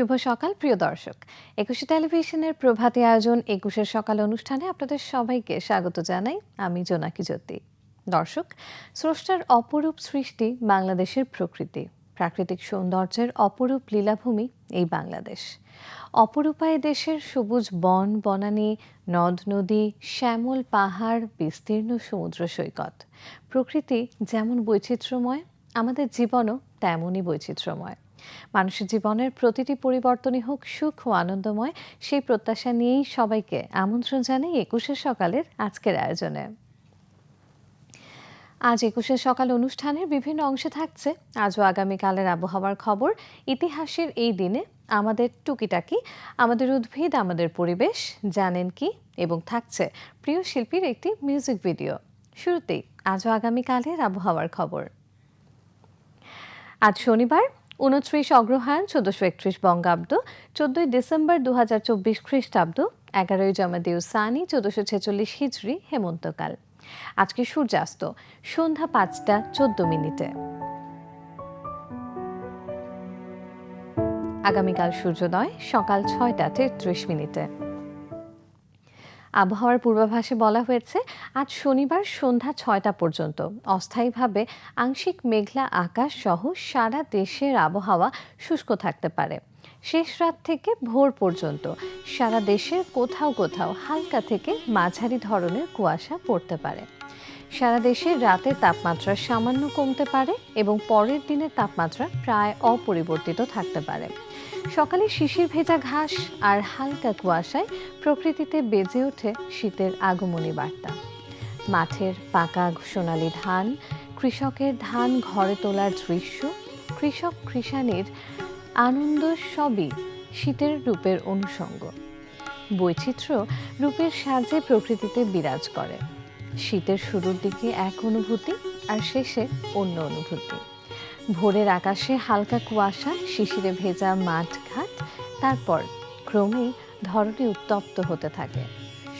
শুভ সকাল, প্রিয় দর্শক। একুশে টেলিভিশনের প্রভাতী আয়োজন একুশের সকাল অনুষ্ঠানে আপনাদের সবাইকে স্বাগত জানাই। আমি জোনাকি জ্যোতি। দর্শক, স্রষ্টার অপরূপ সৃষ্টি বাংলাদেশের প্রকৃতি। প্রাকৃতিক সৌন্দর্যের অপরূপ লীলাভূমি এই বাংলাদেশ। অপরূপায় দেশের সবুজ বন, বনানী, নদ, নদী, শ্যামল পাহাড়, বিস্তীর্ণ সমুদ্র সৈকত। প্রকৃতি যেমন বৈচিত্র্যময়, আমাদের জীবনও তেমনই বৈচিত্র্যময়। মানুষের জীবনের প্রতিটি পরিবর্তনই হোক সুখ ও আনন্দময়, সেই প্রত্যাশা নিয়েই সবাইকে আমন্ত্রণ জানাই একুশের সকালের আজকের আয়োজনে। আজ একুশের সকাল অনুষ্ঠানের বিভিন্ন অংশে থাকছে। আজও আগামীকালের আবহাওয়ার খবর, ইতিহাসের এই দিনে আমাদের টুকিটাকি, আমাদের উদ্ভিদ, আমাদের পরিবেশ, জানেন কি? এবং থাকছে প্রিয় শিল্পীর একটি মিউজিক ভিডিও। শুরুতেই আজও আগামীকালের আবহাওয়ার খবর। আজ শনিবার উনত্রিশ অগ্রহায়ণ, চোদ্দশো একত্রিশ বঙ্গাব্দ, চোদ্দই ডিসেম্বর দু হাজার চব্বিশ খ্রিস্টাব্দ, এগারোই জমাদিউ সানি, চোদ্দশো ছেচল্লিশ হিজড়ি হেমন্তকাল। আজকে সূর্যাস্ত, সন্ধ্যা পাঁচটা, চোদ্দ মিনিটে। আগামীকাল সূর্যোদয়, সকাল ছয়টা তেত্রিশ মিনিটে। আবহাওয়ার পূর্বাভাসে বলা হয়েছে, আজ শনিবার সন্ধ্যা ছয়টা পর্যন্ত। অস্থায়ীভাবে আংশিক মেঘলা আকাশ সহ সারা দেশের আবহাওয়া শুষ্ক থাকতে পারে। শেষ রাত থেকে ভোর পর্যন্ত সারা দেশের কোথাও কোথাও হালকা থেকে মাঝারি ধরনের কুয়াশা পড়তে পারে। সারা দেশে রাতে তাপমাত্রা সামান্য কমতে পারে এবং পরের দিনের তাপমাত্রা প্রায় অপরিবর্তিত থাকতে পারে। সকালে শিশির ভেজা ঘাস আর হালকা কুয়াশায় প্রকৃতিতে বেজে ওঠে শীতের আগমনী বার্তা। মাঠের পাকা সোনালি ধান, কৃষকের ধান ঘরে তোলার দৃশ্য, কৃষক কৃষাণীর আনন্দ সবই শীতের রূপের অনুষঙ্গ। বৈচিত্র্য রূপের সাজে প্রকৃতিতে বিরাজ করে। শীতের শুরুর দিকে এক অনুভূতি আর শেষে অন্য অনুভূতি। ভোরের আকাশে হালকা কুয়াশা, শিশিরে ভেজা মাঠ ঘাট তারপর ক্রমেই ধরনী উত্তপ্ত হতে থাকে।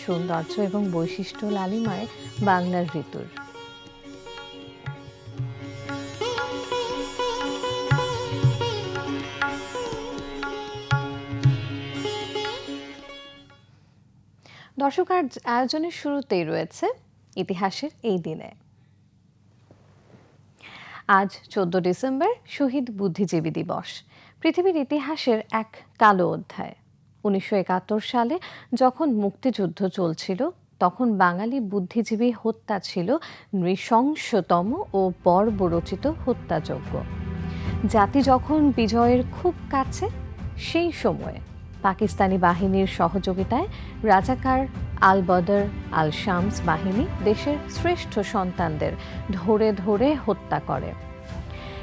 সৌন্দর্য এবং বৈশিষ্ট্য লালিমায় বাংলার ঋতুর। দর্শক আর আয়োজনের শুরুতেই রয়েছে ইতিহাসের এই দিনে। আজ চোদ্দ ডিসেম্বর, শহীদ বুদ্ধিজীবী দিবস। পৃথিবীর ইতিহাসের এক কালো অধ্যায়। উনিশশো একাত্তর সালে যখন মুক্তিযুদ্ধ চলছিল, তখন বাঙালি বুদ্ধিজীবী হত্যা ছিল নৃশংসতম ও বর্বরচিত হত্যাযোগ্য জাতি যখন বিজয়ের খুব কাছে, সেই সময়ে পাকিস্তানি বাহিনীর সহযোগিতায় রাজাকার আল বদর আল শামস বাহিনী দেশের শ্রেষ্ঠ সন্তানদের ধরে ধরে হত্যা করে।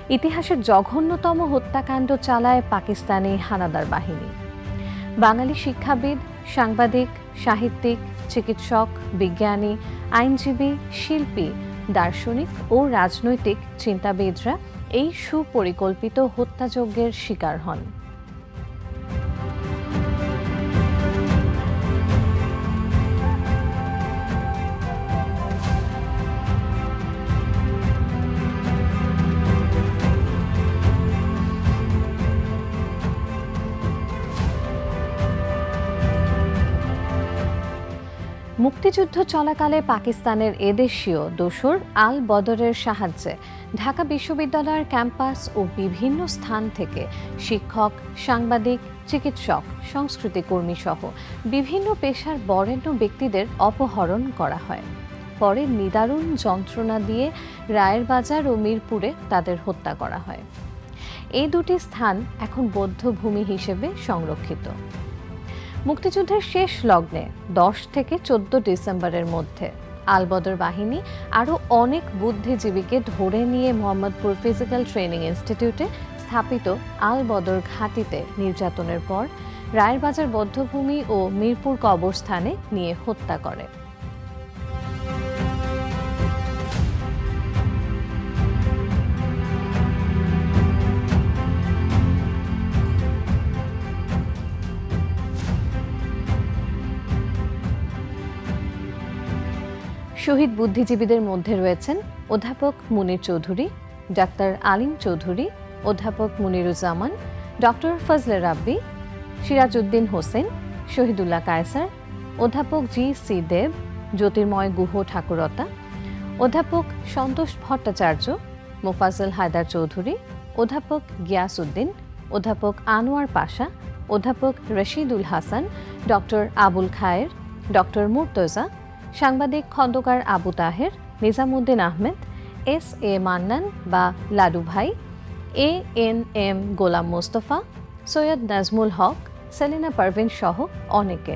ইতিহাসের জঘন্যতম হত্যাকাণ্ড চালায় পাকিস্তানি হানাদার বাহিনী। বাঙালি শিক্ষাবিদ, সাংবাদিক, সাহিত্যিক, চিকিৎসক, বিজ্ঞানী, আইনজীবী, শিল্পী, দার্শনিক ও রাজনৈতিক চিন্তাবিদরা এই সুপরিকল্পিত হত্যাযজ্ঞের শিকার হন। মুক্তিযুদ্ধ চলাকালে পাকিস্তানের এদেশীয় দোসর আল বদরের সাহায্যে ঢাকা বিশ্ববিদ্যালয়ের ক্যাম্পাস ও বিভিন্ন স্থান থেকে শিক্ষক, সাংবাদিক, চিকিৎসক, সংস্কৃতি কর্মী সহ বিভিন্ন পেশার বরেণ্য ব্যক্তিদের অপহরণ করা হয়। পরে নিদারুণ যন্ত্রণা দিয়ে রায়ের বাজার ও মিরপুরে তাদের হত্যা করা হয়। এই দুটি স্থান এখন বৌদ্ধভূমি হিসেবে সংরক্ষিত। মুক্তিযুদ্ধের শেষ লগ্নে, দশ থেকে চোদ্দ ডিসেম্বরের মধ্যে, আলবদর বাহিনী আরও অনেক বুদ্ধিজীবীকে ধরে নিয়ে মোহাম্মদপুর ফিজিক্যাল ট্রেনিং ইনস্টিটিউটে স্থাপিত আলবদর ঘাঁটিতে নির্যাতনের পর রায়েরবাজার বদ্ধভূমি ও মিরপুর কবরস্থানে নিয়ে হত্যা করে। শহীদ বুদ্ধিজীবীদের মধ্যে রয়েছেন অধ্যাপক মুনির চৌধুরী, ডাক্তার আলিম চৌধুরী, অধ্যাপক মুনিরুজ্জামান, ডক্টর ফজলে রাব্বি, সিরাজউদ্দিন হোসেন, শহীদুল্লাহ কায়সার, অধ্যাপক জি সি দেব, জ্যোতির্ময় গুহ ঠাকুরতা, অধ্যাপক সন্তোষ ভট্টাচার্য মোফাজল হায়দার চৌধুরী, অধ্যাপক গিয়াসউদ্দিন, অধ্যাপক আনোয়ার পাশা, অধ্যাপক রশিদুল হাসান, ডক্টর আবুল খায়ের, ডক্টর মুর্তজা সাংবাদিক খন্দকার আবু তাহের, নিজামুদ্দিন আহমেদ, এস এ মান্নান বা লাডু ভাই, A N M Golam Mostafa, Syed Nazmul Haque, Selina Parveen সহ অনেকে।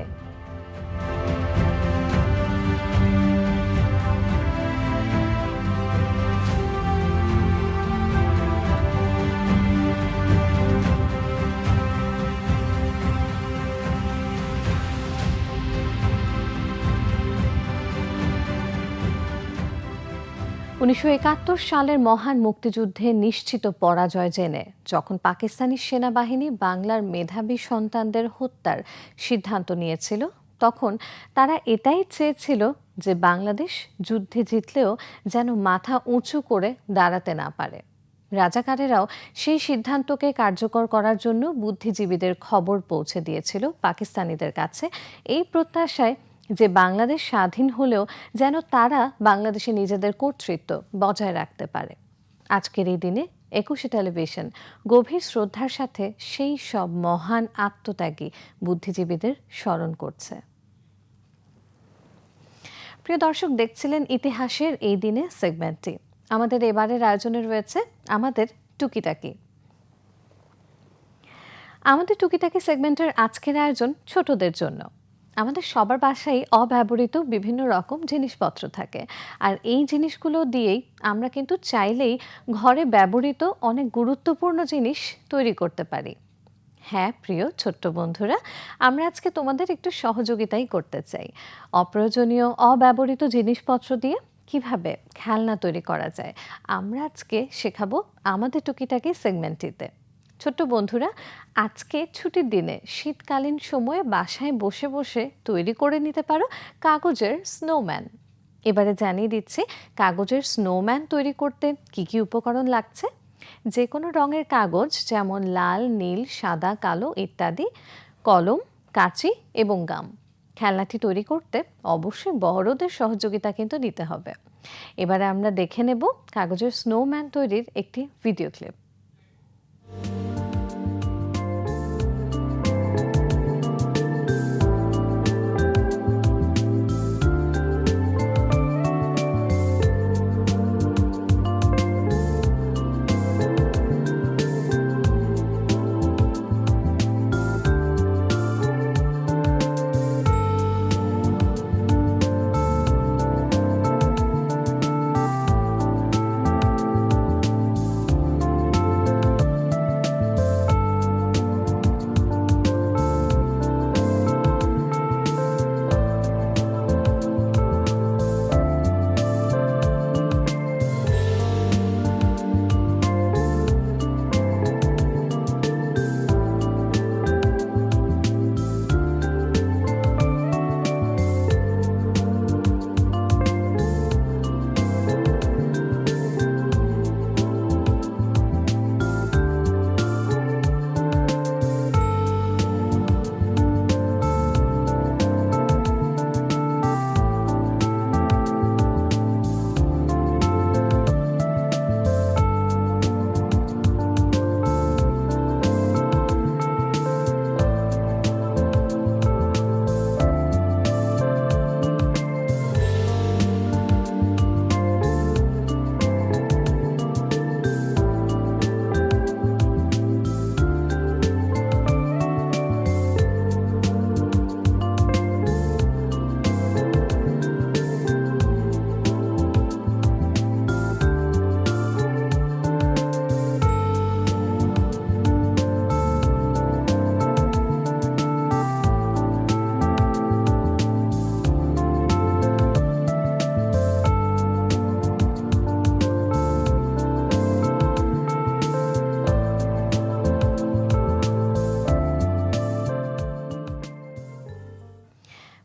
উনিশশো একাত্তর সালের মহান মুক্তিযুদ্ধে নিশ্চিত পরাজয় জেনে, যখন পাকিস্তানি সেনাবাহিনী বাংলার মেধাবী সন্তানদের হত্যার সিদ্ধান্ত নিয়েছিল, তখন তারা এটাই চেয়েছিল যে বাংলাদেশ যুদ্ধে জিতলেও যেন মাথা উঁচু করে দাঁড়াতে না পারে। রাজাকারেরাও সেই সিদ্ধান্তকে কার্যকর করার জন্য বুদ্ধিজীবীদের খবর পৌঁছে দিয়েছিল পাকিস্তানিদের কাছে। এই প্রত্যাশায় যে বাংলাদেশ স্বাধীন হলেও যেন তারা বাংলাদেশে নিজেদের কর্তৃত্ব বজায় রাখতে পারে। আজকের এই দিনে একুশে টেলিভিশন গভীর শ্রদ্ধার সাথে সেই সব মহান আত্মত্যাগী বুদ্ধিজীবীদের স্মরণ করছে। প্রিয় দর্শক, দেখছিলেন ইতিহাসের এই দিনে সেগমেন্টটি। আমাদের এবারের আয়োজনে রয়েছে আমাদের টুকিটাকি। আমাদের টুকিটাকি সেগমেন্টের আজকের আয়োজন ছোটদের জন্য। আমাদের সবার বাসায় অব্যবহৃত বিভিন্ন রকম জিনিসপত্র থাকে। আর এই জিনিসগুলো দিয়েই আমরা কিন্তু চাইলেই ঘরে ব্যবহৃত অনেক গুরুত্বপূর্ণ জিনিস তৈরি করতে পারি। হ্যাঁ প্রিয় ছোট্ট বন্ধুরা, আমরা আজকে তোমাদের একটু সহযোগিতাই করতে চাই। অপ্রয়োজনীয় অব্যবহৃত জিনিসপত্র দিয়ে কীভাবে খেলনা তৈরি করা যায়, আমরা আজকে শেখাবো আমাদের টুকিটাকি সেগমেন্টটিতে। ছোট্ট বন্ধুরা, আজকে ছুটির দিনে শীতকালীন সময়ে বাসায় বসে বসে তৈরি করে নিতে পারো কাগজের স্নোম্যান এবারে জানিয়ে দিচ্ছি, কাগজের স্নোম্যান তৈরি করতে কি কি উপকরণ লাগছে? যে কোনো রঙের কাগজ যেমন লাল, নীল, সাদা, কালো ইত্যাদি, কলম, কাঁচি এবং গাম। খেলনাটি তৈরি করতে অবশ্যই বড়দের সহযোগিতা কিন্তু নিতে হবে। এবারে আমরা দেখে নেব কাগজের স্নোম্যান তৈরির একটি ভিডিও ক্লিপ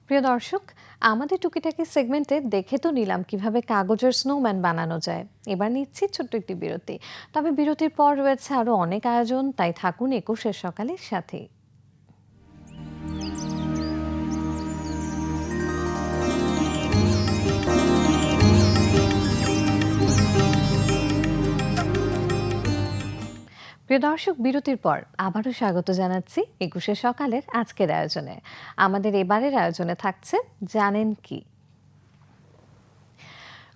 প্রিয় দর্শক, আমাদের টুকিটাকি সেগমেন্টে দেখে তো নিলাম কীভাবে কাগজের স্নোম্যান বানানো যায়। এবার নিচ্ছি ছোট্ট একটি বিরতি। তবে বিরতির পর রয়েছে আরও অনেক আয়োজন, তাই থাকুন একুশের সকালের সাথেই প্রিয় দর্শক, বিরতির পর আবারও স্বাগত জানাচ্ছি একুশে সকালের আজকের আয়োজনে। আমাদের এবারের আয়োজনে থাকছে জানেন কি?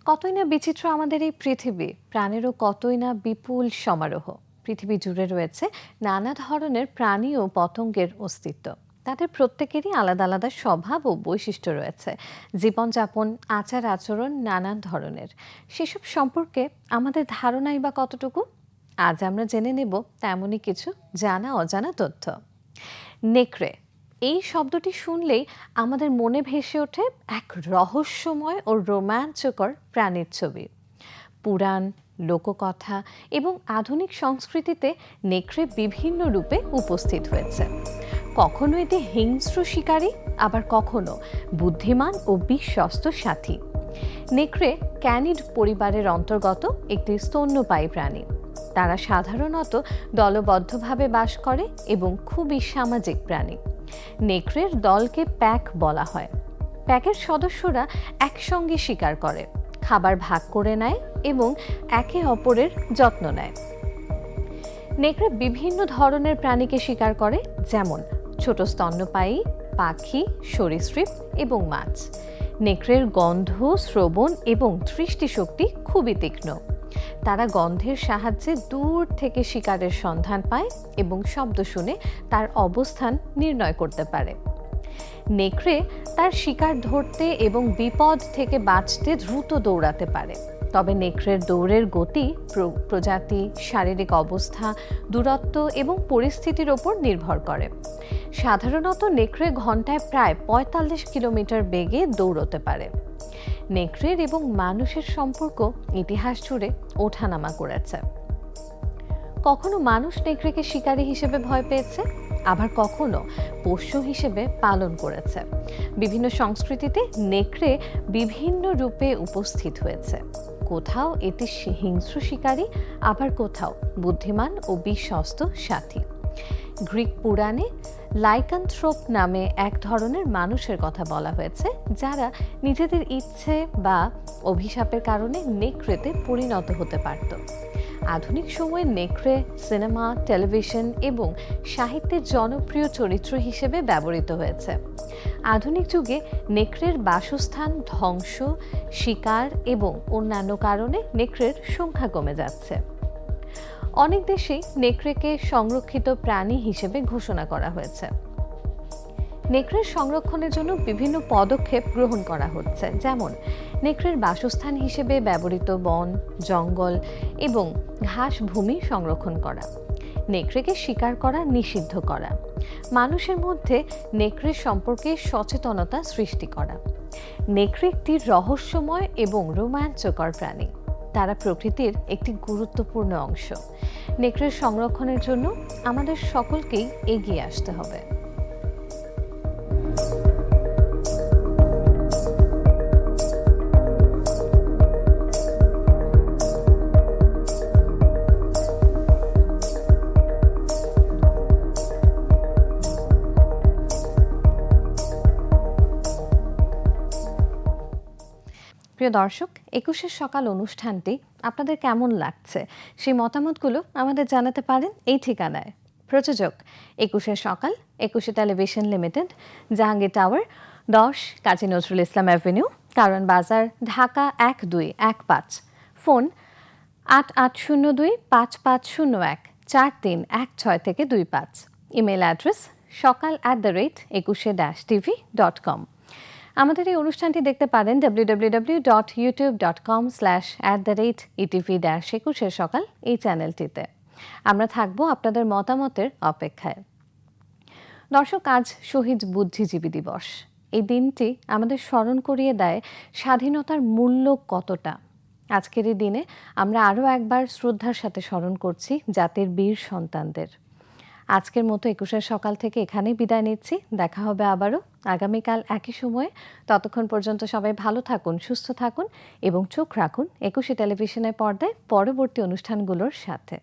কতই না বিচিত্র আমাদের এই পৃথিবী, প্রাণেরও কতই না বিপুল সমারোহ। পৃথিবী জুড়ে রয়েছে নানা ধরনের প্রাণী ও পতঙ্গের অস্তিত্ব। তাদের প্রত্যেকেরই আলাদা আলাদা স্বভাব ও বৈশিষ্ট্য রয়েছে। জীবনযাপন আচার আচরণ নানান ধরনের। সেসব সম্পর্কে আমাদের ধারণাই বা কতটুকু? আজ আমরা জেনে নেব তেমনই কিছু জানা অজানা তথ্য। নেকড়ে, এই শব্দটি শুনলেই আমাদের মনে ভেসে ওঠে এক রহস্যময় ও রোমাঞ্চকর প্রাণীর ছবি। পুরাণ, লোককথা এবং আধুনিক সংস্কৃতিতে নেকড়ে বিভিন্ন রূপে উপস্থিত হয়েছে। কখনো এটি হিংস্র শিকারী, আবার কখনো বুদ্ধিমান ও বিশ্বস্ত সাথী। নেকড়ে ক্যানিড পরিবারের অন্তর্গত একটি স্তন্যপায়ী প্রাণী। তারা সাধারণত দলবদ্ধভাবে বাস করে এবং খুবই সামাজিক প্রাণী। নেকড়ের দলকে প্যাক বলা হয়। প্যাকের সদস্যরা একসঙ্গে শিকার করে, খাবার ভাগ করে নেয় এবং একে অপরের যত্ন নেয়। নেকড়ে বিভিন্ন ধরনের প্রাণীকে শিকার করে, যেমন ছোট স্তন্যপায়ী, পাখি, সরীসৃপ এবং মাছ। নেকড়ের গন্ধ, শ্রবণ এবং দৃষ্টিশক্তি খুবই তীক্ষ্ণ। তারা গন্ধের সাহায্যে দূর থেকে শিকারের সন্ধান পায় এবং শব্দ শুনে তার অবস্থান নির্ণয় করতে পারে। নেকড়ে তার শিকার ধরতে এবং বিপদ থেকে বাঁচতে দ্রুত দৌড়াতে পারে। তবে নেকড়ের দৌড়ের গতি প্রজাতি, শারীরিক অবস্থা, দূরত্ব এবং পরিস্থিতির ওপর নির্ভর করে। সাধারণত নেকড়ে ঘন্টায় প্রায় পঁয়তাল্লিশ কিলোমিটার বেগে দৌড়তে পারে। নেকড়ের এবং মানুষের সম্পর্ক ইতিহাস জুড়ে ওঠানামা করেছে। কখনো মানুষ নেকড়েকে শিকারী হিসেবে ভয় পেয়েছে, আবার কখনো পোষ্য হিসেবে পালন করেছে। বিভিন্ন সংস্কৃতিতে নেকড়ে বিভিন্ন রূপে উপস্থিত হয়েছে। কোথাও এটি হিংস্র শিকারী, আবার কোথাও বুদ্ধিমান ও বিশ্বস্ত সাথী। গ্রিক পুরাণে লাইকান্থ্রোপ নামে এক ধরনের মানুষের কথা বলা হয়েছে, যারা নিজেদের ইচ্ছে বা অভিশাপের কারণে নেকড়েতে পরিণত হতে পারত। আধুনিক সময়ে নেকড়ে সিনেমা, টেলিভিশন এবং সাহিত্যের জনপ্রিয় চরিত্র হিসেবে ব্যবহৃত হয়েছে। আধুনিক যুগে নেকড়ের বাসস্থান ধ্বংস, শিকার এবং অন্যান্য কারণে নেকড়ের সংখ্যা কমে যাচ্ছে। অনেক দেশেই নেকড়েকে সংরক্ষিত প্রাণী হিসেবে ঘোষণা করা হয়েছে। নেকড়ের সংরক্ষণের জন্য বিভিন্ন পদক্ষেপ গ্রহণ করা হচ্ছে, যেমন নেকড়ের বাসস্থান হিসেবে ব্যবহৃত বন, জঙ্গল এবং ঘাস ভূমি সংরক্ষণ করা, নেকড়েকে শিকার করা নিষিদ্ধ করা, মানুষের মধ্যে নেকড়ের সম্পর্কে সচেতনতা সৃষ্টি করা, নেকড়ে একটি রহস্যময় এবং রোমাঞ্চকর প্রাণী। তারা প্রকৃতির একটি গুরুত্বপূর্ণ অংশ। নেকড়ের সংরক্ষণের জন্য আমাদের সকলকেই এগিয়ে আসতে হবে। প্রিয় দর্শক একুশের সকাল অনুষ্ঠানটি আপনাদের কেমন লাগছে? সেই মতামতগুলো আমাদের জানাতে পারেন এই ঠিকানায়। প্রযোজক একুশের সকাল, একুশে টেলিভিশন লিমিটেড, জাহাঙ্গীর টাওয়ার, দশ, কাজী নজরুল ইসলাম অ্যাভিনিউ, কারণ বাজার, ঢাকা এক দুই এক পাঁচ। ফোন আট আট শূন্য দুই পাঁচ পাঁচ শূন্য এক, চার তিন এক ছয় থেকে দুই পাঁচ। ইমেল অ্যাড্রেস সকাল at the rate Ekushey dash TV dot com আমাদের এই অনুষ্ঠানটি দেখতে পারেন W dot YouTube dot com slash at the rate ETV dash একুশের সকাল এই চ্যানেলটিতে। আমরা থাকব আপনাদের মতামতের অপেক্ষায়। দর্শক, আজ শহীদ বুদ্ধিজীবী দিবস। এই দিনটি আমাদের স্মরণ করিয়ে দেয় স্বাধীনতার মূল্য কতটা। আজকের এই দিনে আমরা আরও একবার শ্রদ্ধার সাথে স্মরণ করছি জাতির বীর সন্তানদের। আজকের মতো একুশের সকাল থেকে এখানেই বিদায় নিচ্ছি। দেখা হবে আবারও আগামীকাল একই সময়ে। ততক্ষণ পর্যন্ত সবাই ভালো থাকুন, সুস্থ থাকুন এবং চোখ রাখুন একুশে টেলিভিশনের পর্দায় পরবর্তী অনুষ্ঠানগুলোর সাথে।